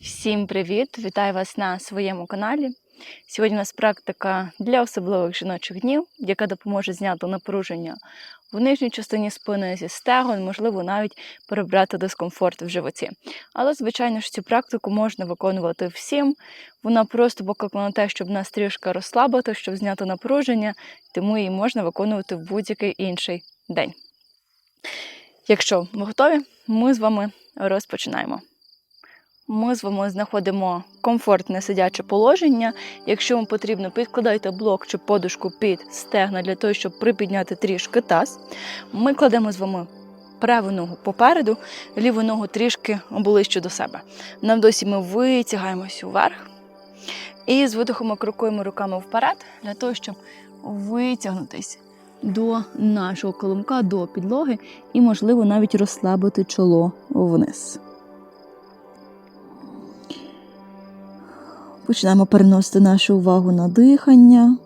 Всім привіт! Вітаю вас на своєму каналі. Сьогодні у нас практика для особливих жіночих днів, яка допоможе зняти напруження в нижній частині спини зі стегон, можливо, навіть перебрати дискомфорт в животі. Але, звичайно ж, цю практику можна виконувати всім. Вона просто покликана на те, щоб нас трішки розслабити, щоб зняти напруження, тому її можна виконувати в будь-який інший день. Якщо ви готові, ми з вами розпочинаємо. Ми з вами знаходимо комфортне сидяче положення. Якщо вам потрібно, підкладайте блок чи подушку під стегна для того, щоб припідняти трішки таз. Ми кладемо з вами праву ногу попереду, ліву ногу трішки ближче до себе. Навдосі ми витягаємось вверх і з видихом крокуємо руками вперед для того, щоб витягнутись до нашого коломка, до підлоги і, можливо, навіть розслабити чоло вниз. Починаємо переносити нашу увагу на дихання.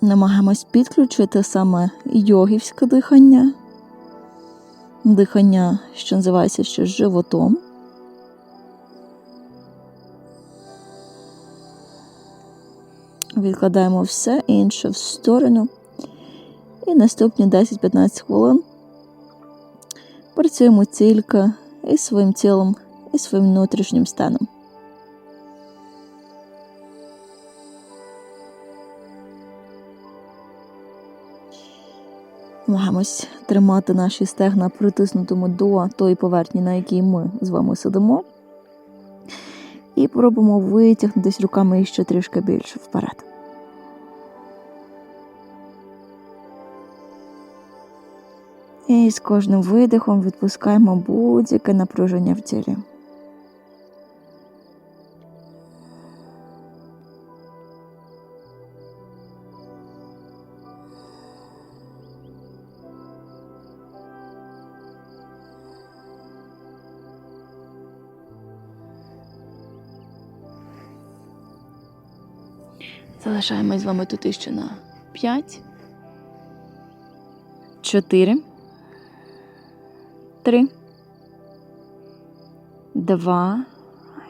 Намагаємось підключити саме йогівське дихання, дихання, що називається ще животом. Відкладаємо все інше в сторону. І наступні 10-15 хвилин працюємо тільки із своїм тілом і своїм внутрішнім станом. Намагаємось тримати наші стегна притиснутими до тої поверхні, на якій ми з вами сидимо. І пробуємо витягнутися руками ще трішки більше вперед. І з кожним видихом відпускаємо будь-яке напруження в тілі. Залишаємось з вами тут іще на 5, 4, 3, 2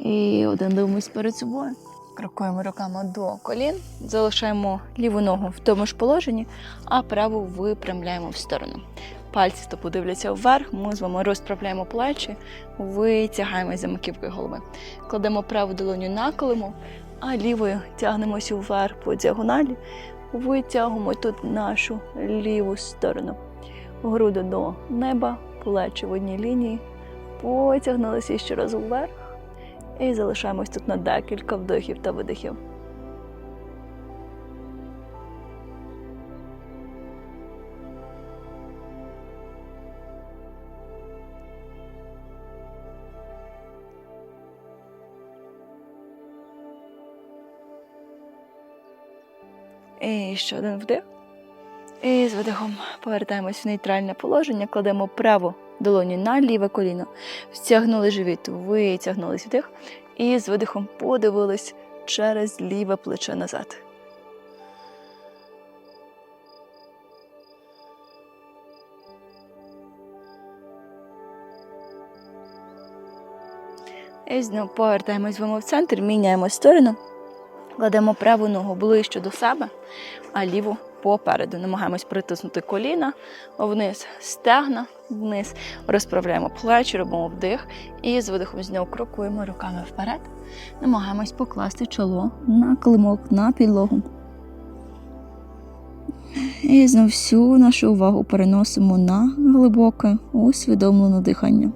і один дивимось перед собою. Крокуємо руками до колін, залишаємо ліву ногу в тому ж положенні, а праву випрямляємо в сторону. Пальці стопу дивляться вверх, ми з вами розправляємо плечі, витягаємо за маківки голови. Кладемо праву долоню на колимо, а лівою тягнемося вверх по діагоналі, витягуємо тут нашу ліву сторону. Груди до неба, плечі в одній лінії, потягнулися ще раз вверх і залишаємось тут на декілька вдохів та видихів. Ще один вдих. І з видихом повертаємось в нейтральне положення, кладемо праву долоню на ліве коліно, втягнули живіт, витягнулись вдих. І з видихом подивились через ліве плече назад. І знову повертаємось вами в центр, міняємо сторону. Кладемо праву ногу ближче до себе, а ліву попереду. Намагаємось притиснути коліна вниз, стегна вниз, розправляємо плечі, робимо вдих і з видихом знову крокуємо руками вперед. Намагаємось покласти чоло на килимок, на підлогу. І знову всю нашу увагу переносимо на глибоке, усвідомлене дихання.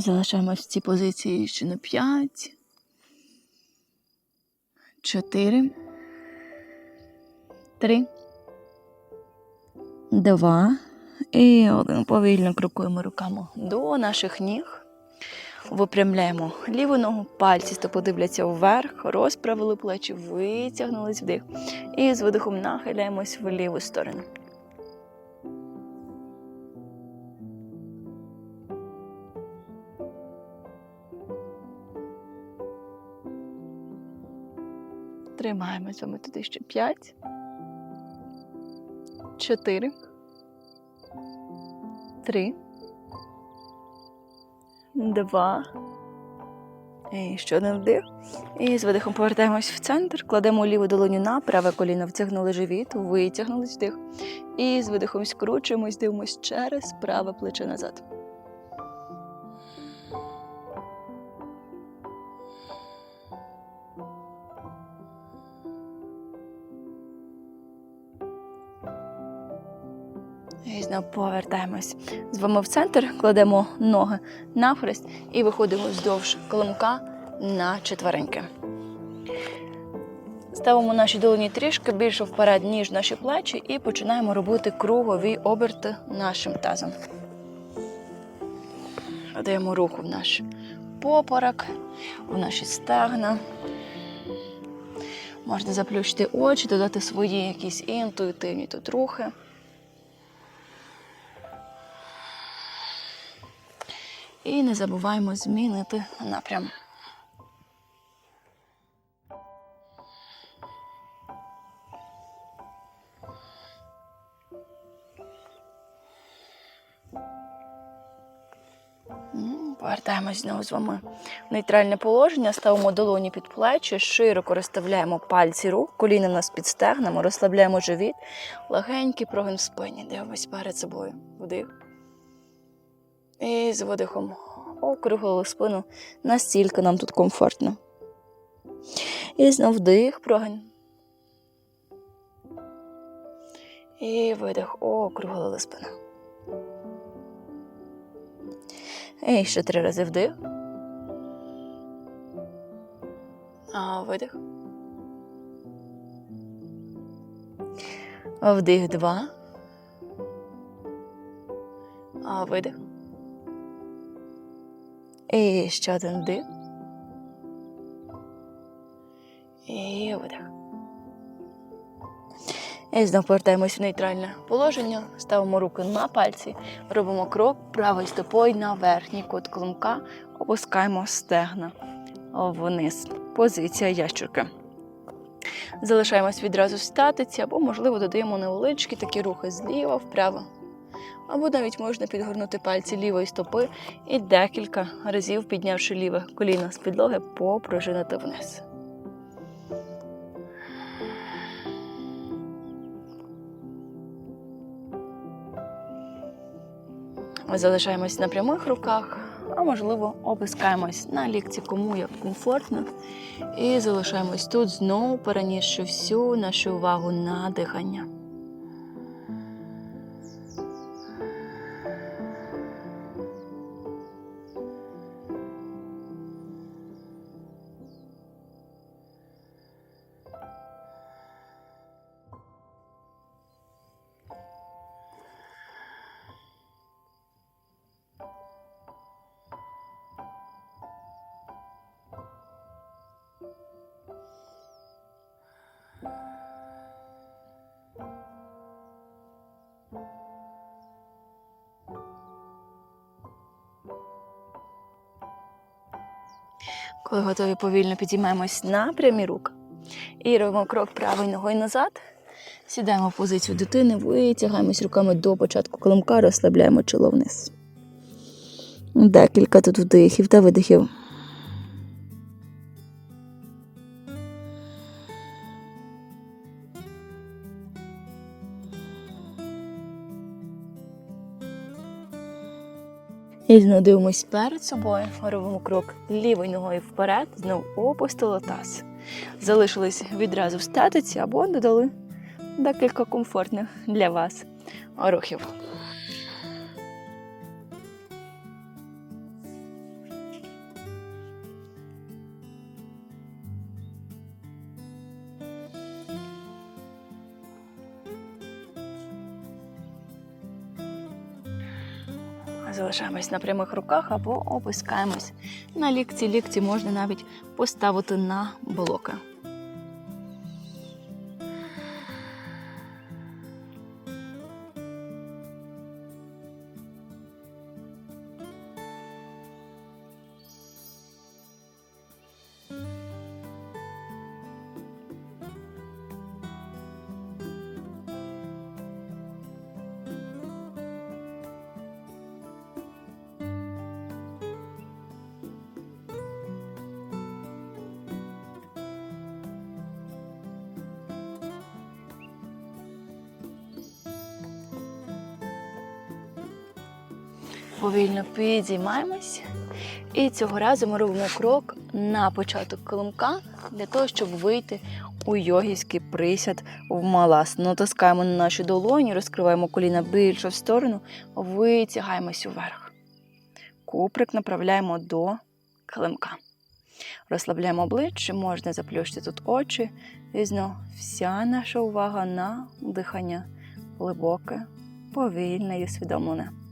Залишаємось в цій позиції ще на 5, 4, 3, 2 і один. Повільно крокуємо руками до наших ніг. Випрямляємо ліву ногу, пальці стопи дивляться вверх, розправили плечі, витягнулись вдих. І з видихом нахиляємось в ліву сторону. Тримаємо з вами туди ще 5, 4, 3, 2. І ще один вдих. І з видихом повертаємось в центр, кладемо ліву долоню на праве коліно, втягнули живіт, витягнулись вдих. І з видихом скручуємось, дивимось через праве плече назад. І знову повертаємось з вами в центр, кладемо ноги навхрест і виходимо вздовж коломка на четвереньки. Ставимо наші долоні трішки більше вперед, ніж наші плечі, і починаємо робити кругові оберти нашим тазом. Даємо руху в наш попорок, в наші стегна. Можна заплющити очі, додати свої якісь інтуїтивні тут рухи. І не забуваємо змінити напрям. Повертаємось знову з вами в нейтральне положення, ставимо долоні під плечі, широко розставляємо пальці рук, коліна в нас під стегнами, розслабляємо живіт, легенький прогин в спині, дивимось перед собою. Вдих. І з видихом округлили спину, настільки нам тут комфортно. І знов вдих, прогин. І видих, округлили спину. І ще три рази вдих. А видих. Вдих два. А видих. І ще один вдих. І видих. І знову повертаємось в нейтральне положення, ставимо руки на пальці, робимо крок правою стопою на верхній кут клумка, опускаємо стегна вниз. Позиція ящурки. Залишаємось відразу в статиці, або, можливо, додаємо невеличкі такі рухи зліва вправо. Або навіть можна підгорнути пальці лівої стопи і декілька разів, піднявши ліве коліно з підлоги, попружинити вниз. Залишаємось на прямих руках, а можливо, опускаємось на лікці, кому як комфортно. І залишаємось тут, знову перенісши всю нашу увагу на дихання. Коли готові, повільно підіймаємось на прямі руки і робимо крок правою ногою назад. Сідаємо в позицію дитини, витягаємось руками до початку коломка, розслабляємо чоло вниз. Декілька тут вдихів та видихів. І знову дивимось перед собою, робимо крок лівою ногою вперед, знову опустили таз. Залишились відразу в статиці або додали декілька комфортних для вас рухів. Залишаємось на прямих руках або опускаємось на лікці. Лікці можна навіть поставити на блоки. Повільно підіймаємось. І цього разу ми робимо крок на початок килимка для того, щоб вийти у йогівський присяд в малас. Натискаємо на наші долоні, розкриваємо коліна більше в сторону, витягаємось уверх. Куприк направляємо до килимка. Розслабляємо обличчя, можна заплющити тут очі. І знову вся наша увага на дихання глибоке, повільне і усвідомлене.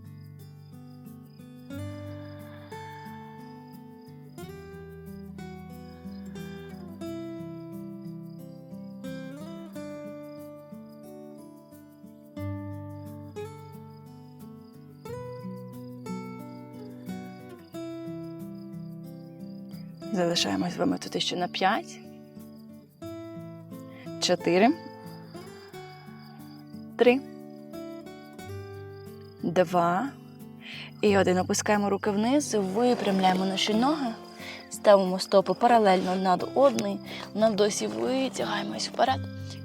Залишаємось вами тут ще на 5. 4. 3. 2. І один. Опускаємо руки вниз, випрямляємо наші ноги, ставимо стопи паралельно над одною, на вдосі витягаємось вперед.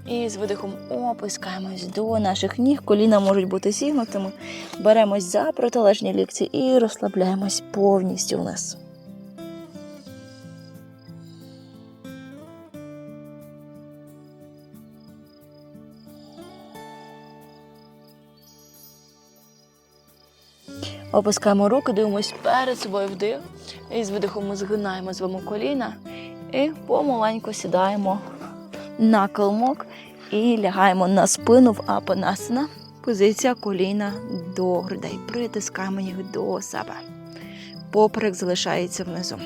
І з видихом опускаємось до наших ніг. Коліна можуть бути зігнутими. Беремось за протилежні лікці і розслабляємось повністю вниз. Опускаємо руки, дивимось перед собою вдих. І з видихом ми згинаємо з вами коліна і помаленьку сідаємо на килмок і лягаємо на спину в апанасана. Позиція коліна до грудей. Притискаємо їх до себе. Поперек залишається внизу.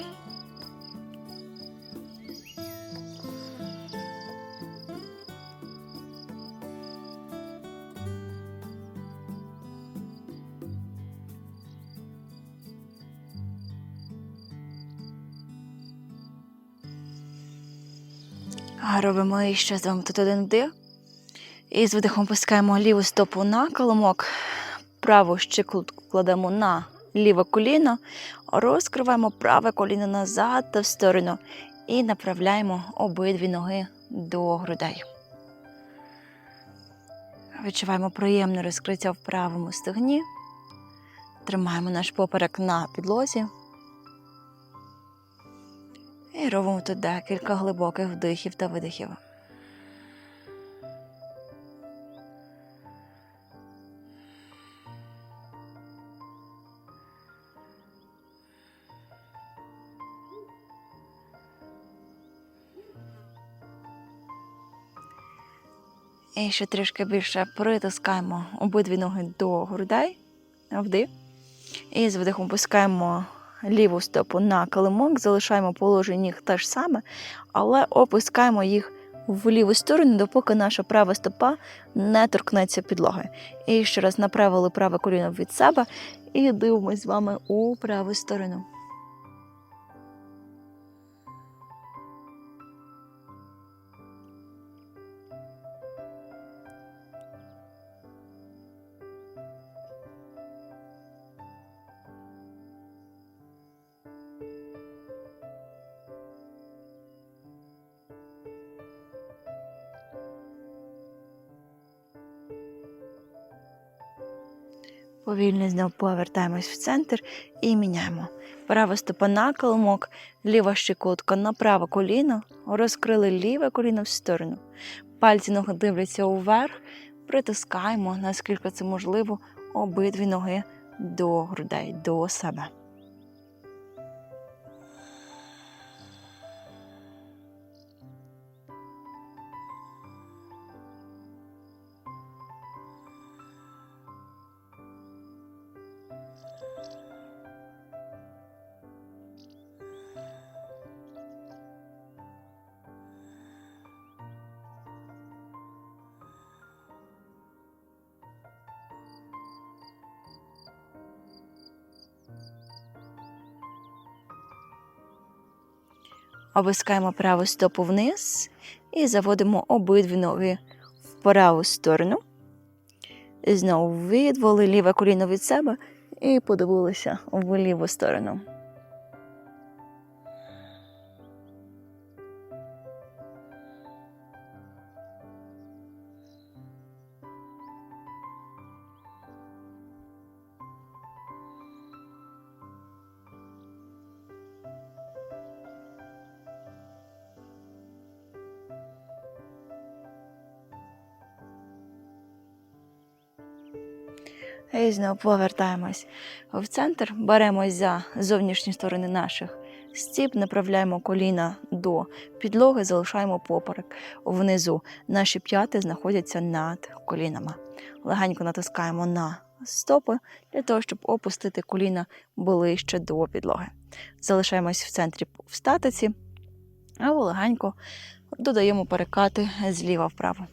Робимо ще з вами тут один вдих. І з видихом пускаємо ліву стопу на коломок, праву щиколотку кладемо на ліве коліно, розкриваємо праве коліно назад та в сторону і направляємо обидві ноги до грудей. Відчуваємо приємне розкриття в правому стегні. Тримаємо наш поперек на підлозі. І робимо тут декілька глибоких вдихів та видихів. І ще трішки більше притискаємо обидві ноги до грудей, вдих. І з видихом пускаємо ліву стопу на килимок, залишаємо положення ніг те ж саме, але опускаємо їх в ліву сторону, допоки наша права стопа не торкнеться підлоги. І ще раз направили праве коліно від себе і дивимось з вами у праву сторону. Повільно знов повертаємось в центр і міняємо. Права стопа на килимок, ліва щиколотка на праве коліно, розкрили ліве коліно в сторону. Пальці ноги дивляться уверх, притискаємо, наскільки це можливо, обидві ноги до грудей, до себе. Опускаємо праву стопу вниз і заводимо обидві ноги в праву сторону. Знову відвели ліве коліно від себе і подивилися в ліву сторону. І знову повертаємось в центр, беремось за зовнішні сторони наших стіп, направляємо коліна до підлоги, залишаємо поперек внизу. Наші п'яти знаходяться над колінами. Легенько натискаємо на стопи для того, щоб опустити коліна ближче до підлоги. Залишаємось в центрі в статиці, а легенько додаємо перекати зліва вправо.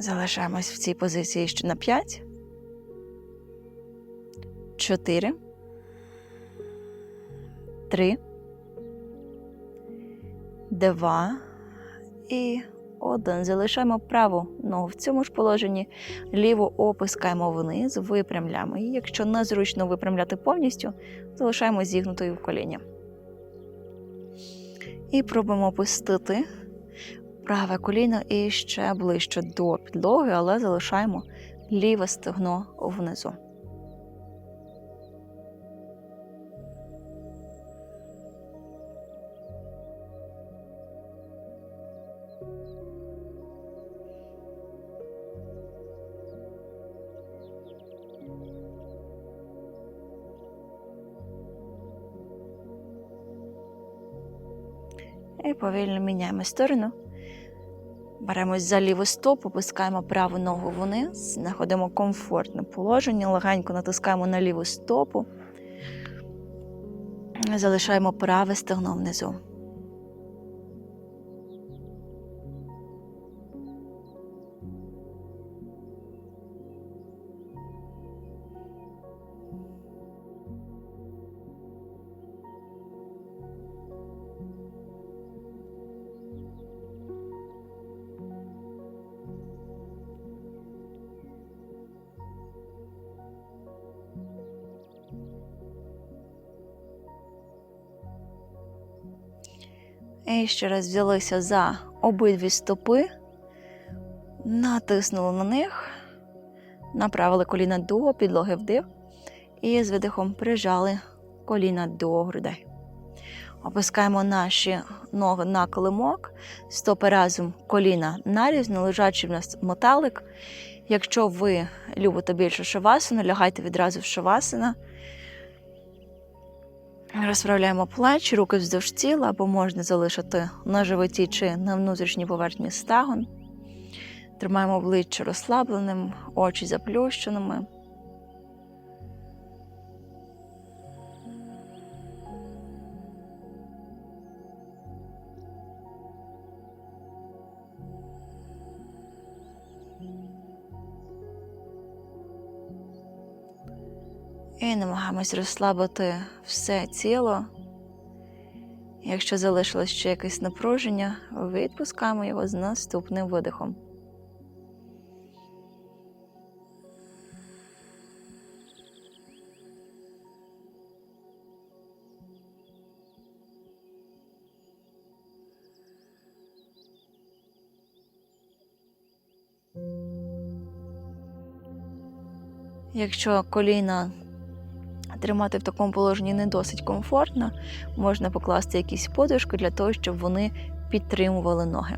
Залишаємось в цій позиції ще на 5, 4, 3, 2 і 1. Залишаємо праву ногу в цьому ж положенні, ліву опускаємо вниз, випрямляємо її. Якщо незручно випрямляти повністю, залишаємо зігнутою в коліні. І пробуємо опустити праве коліно і ще ближче до підлоги, але залишаємо ліве стегно внизу. І повільно міняємо сторону. Беремось за ліву стопу, опускаємо праву ногу вниз, знаходимо комфортне положення, легенько натискаємо на ліву стопу, залишаємо праве стегно внизу. І ще раз взялися за обидві стопи, натиснули на них, направили коліна до підлоги вдих і з видихом прижали коліна до грудей. Опускаємо наші ноги на килимок, стопи разом коліна нарізно, лежачий в нас моталик. Якщо ви любите більше шавасану, лягайте відразу в шавасана. Розправляємо плечі, руки вздовж тіла, або можна залишити на животі чи на внутрішній поверхні стагон. Тримаємо обличчя розслабленим, очі заплющеними. І намагаємось розслабити все тіло. Якщо залишилось ще якесь напруження, відпускаємо його з наступним видихом. Якщо коліна тримати в такому положенні не досить комфортно, можна покласти якісь подушки для того, щоб вони підтримували ноги.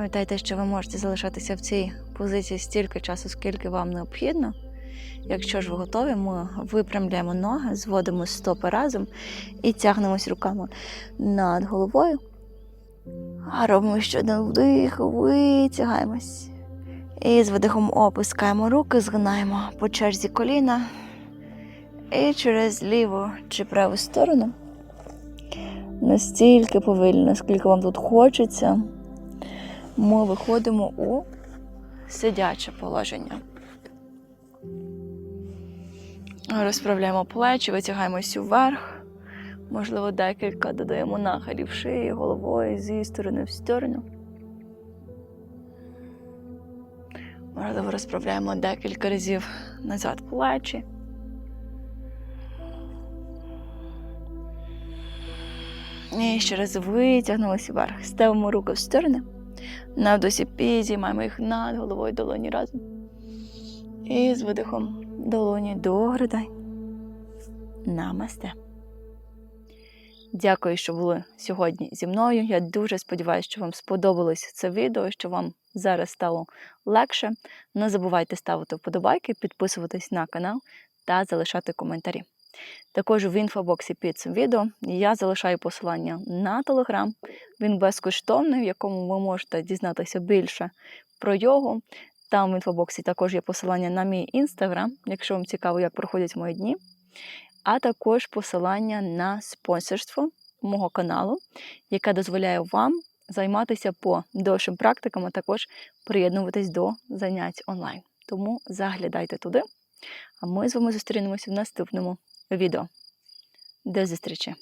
Пам'ятайте, що ви можете залишатися в цій позиції стільки часу, скільки вам необхідно. Якщо ж ви готові, ми випрямляємо ноги, зводимо стопи разом і тягнемось руками над головою. Робимо ще один вдих, витягаємось. І з видихом опускаємо руки, згинаємо по черзі коліна. І через ліву чи праву сторону. Настільки повільно, наскільки вам тут хочеться, ми виходимо у сидяче положення. Розправляємо плечі, витягаємось вверх. Можливо, декілька додаємо нахилів шиї, головою зі сторони в сторону. Можливо, розправляємо декілька разів назад плечі. І ще раз витягнулися вверх. Ставимо руки в сторони. На вдосі підіймаємо їх над головою долоні разом. І з видихом долоні до грудей. Намасте. Дякую, що були сьогодні зі мною. Я дуже сподіваюся, що вам сподобалось це відео, що вам зараз стало легше. Не забувайте ставити вподобайки, підписуватись на канал та залишати коментарі. Також в інфобоксі під цим відео я залишаю посилання на телеграм. Він безкоштовний, в якому ви можете дізнатися більше про йогу. Там в інфобоксі також є посилання на мій інстаграм, якщо вам цікаво, як проходять мої дні. А також посилання на спонсорство мого каналу, яке дозволяє вам займатися по довшим практикам, а також приєднуватись до занять онлайн. Тому заглядайте туди. А ми з вами зустрінемося в наступному відео. До зустрічі!